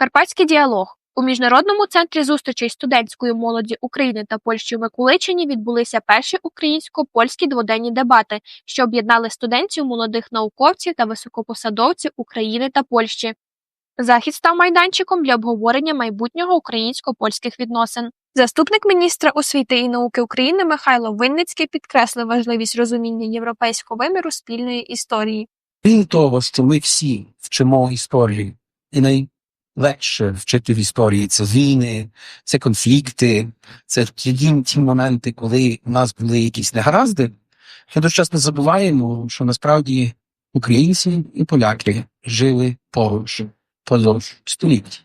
Карпатський діалог у міжнародному центрі зустрічей студентської молоді України та Польщі в Миколичині відбулися перші українсько-польські дводенні дебати, що об'єднали студентів, молодих науковців та високопосадовців України та Польщі. Захід став майданчиком для обговорення майбутнього українсько-польських відносин. Заступник міністра освіти і науки України Михайло Винницький підкреслив важливість розуміння європейського виміру спільної історії. Крім того, що ми всі вчимо історію, і найлегше вчити в історії це війни, це конфлікти, це ті, ті моменти, коли у нас були якісь негаразди. Ми дуже часто забуваємо, що насправді українці і поляки жили поруч позов століть.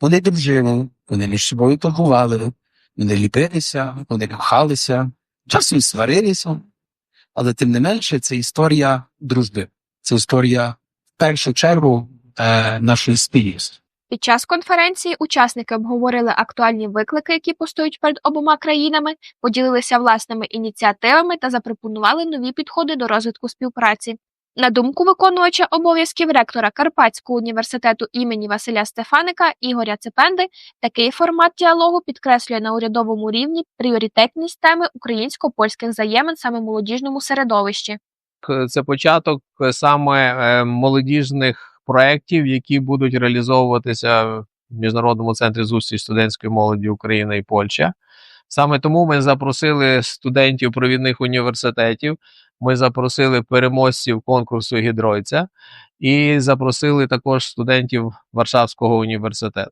Вони дружили, вони між собою торгували, вони ліпилися, вони кохалися, часом сварилися, але тим не менше це історія дружби. Це історія в першу чергу е, нашої спільності. Під час конференції учасники обговорили актуальні виклики, які постають перед обома країнами, поділилися власними ініціативами та запропонували нові підходи до розвитку співпраці. На думку виконувача обов'язків ректора Карпатського університету імені Василя Стефаника Ігоря Цепенди, такий формат діалогу підкреслює на урядовому рівні пріоритетність теми українсько-польських взаємин саме молодіжному середовищі. це початок саме е, молодіжних проєктів, які будуть реалізовуватися в міжнародному центрі зустріч студентської молоді України і Польща. Саме тому ми запросили студентів провідних університетів. Ми запросили переможців конкурсу Гідройця і запросили також студентів Варшавського університету.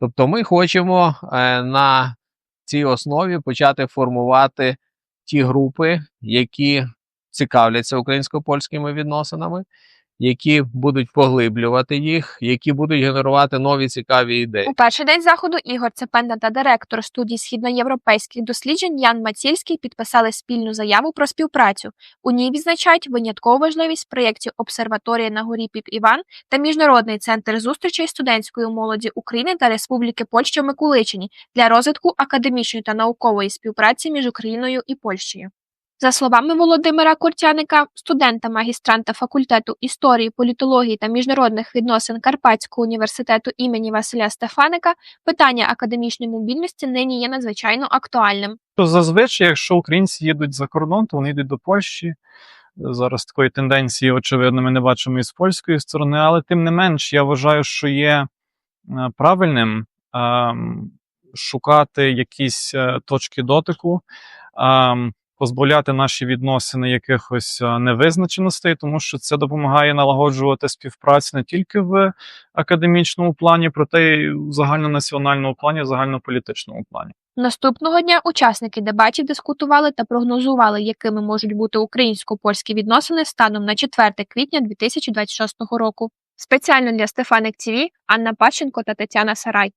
Тобто, ми хочемо е, на цій основі почати формувати ті групи, які цікавляться українсько-польськими відносинами, які будуть поглиблювати їх, які будуть генерувати нові цікаві ідеї. У перший день заходу Ігор Цепенда та директор студії східноєвропейських досліджень Ян Мацільський підписали спільну заяву про співпрацю. У ній відзначають виняткову важливість проєктів Обсерваторія на горі Піп Іван та Міжнародний центр зустрічей студентської молоді України та Республіки Польща в Миколичині для розвитку академічної та наукової співпраці між Україною і Польщею. За словами Володимира Куртяника, студента магістранта факультету історії, політології та міжнародних відносин Карпатського університету імені Василя Стефаника, питання академічної мобільності нині є надзвичайно актуальним. Зазвичай, якщо українці їдуть за кордон, то вони йдуть до Польщі. Зараз такої тенденції, очевидно, ми не бачимо і з польської сторони, але тим не менш, я вважаю, що є е, правильним ем, шукати якісь е, точки дотику, ем, позбавляти наші відносини якихось е, невизначеностей, тому що це допомагає налагоджувати співпрацю не тільки в академічному плані, проте й в загальнонаціональному плані, загальнополітичному плані. Наступного дня учасники дебатів дискутували та прогнозували, якими можуть бути українсько-польські відносини станом на 4 квітня 2026 року. Спеціально для Стефаник ТВ Анна Пащенко та Тетяна Сарай.